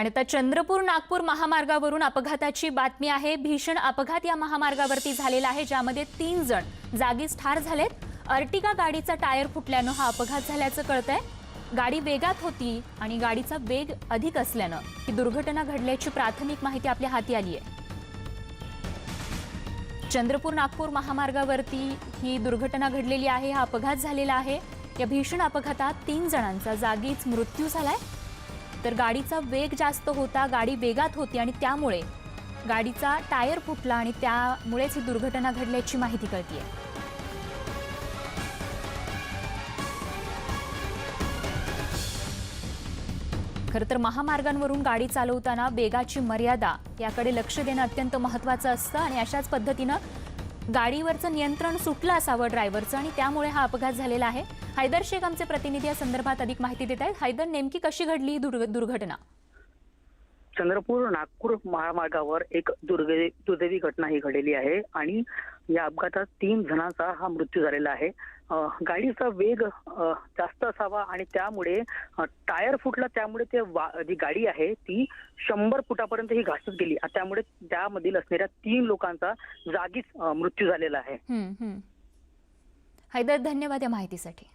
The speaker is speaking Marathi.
आणि आता चंद्रपूर नागपूर महामार्गावरून अपघाताची बातमी आहे. भीषण अपघात या महामार्गावरती झालेला आहे ज्यामध्ये तीन जण जागीच ठार झालेत. अर्टिका गाडीचा टायर फुटल्यानं हा अपघात झाल्याचं कळतंय. गाडी वेगात होती आणि गाडीचा वेग अधिक असल्यानं ही दुर्घटना घडल्याची प्राथमिक माहिती आपल्या हाती आली आहे चंद्रपूर नागपूर महामार्गावरती ही दुर्घटना घडलेली आहे हा अपघात झालेला आहे. या भीषण अपघातात तीन जणांचा जागीच मृत्यू झालाय. तर गाडीचा वेग जास्त होता गाडी वेगात होती आणि त्यामुळे गाडीचा टायर फुटला आणि त्यामुळेच ही दुर्घटना घडल्याची माहिती कळतीये. खरं तर महामार्गांवरून गाडी चालवताना वेगाची मर्यादा याकडे लक्ष देणं अत्यंत महत्त्वाचं असतं आणि अशाच पद्धतीनं गाडीवरचं नियंत्रण सुटलं असावं ड्रायव्हरचं आणि त्यामुळे हा अपघात झालेला आहे. हैदर शेख आमचे प्रतिनिधी या संदर्भात अधिक माहिती देत आहेत. हैदर नेमकी कशी घडली ही दुर्घटना? चंद्रपूर नागपूर महामार्गावर एक दुर्गे दुर्दैवी घटना ही घडलेली आहे आणि या अपघातात तीन जणांचा हा मृत्यू झालेला आहे. गाडीचा वेग जास्त असावा आणि त्यामुळे टायर फुटला त्यामुळे ते जी गाडी आहे ती शंभर फुटापर्यंत ही घासत गेली. त्यामुळे त्यामधील असणाऱ्या तीन लोकांचा जागीच मृत्यू झालेला आहे. हैदर धन्यवाद या माहितीसाठी.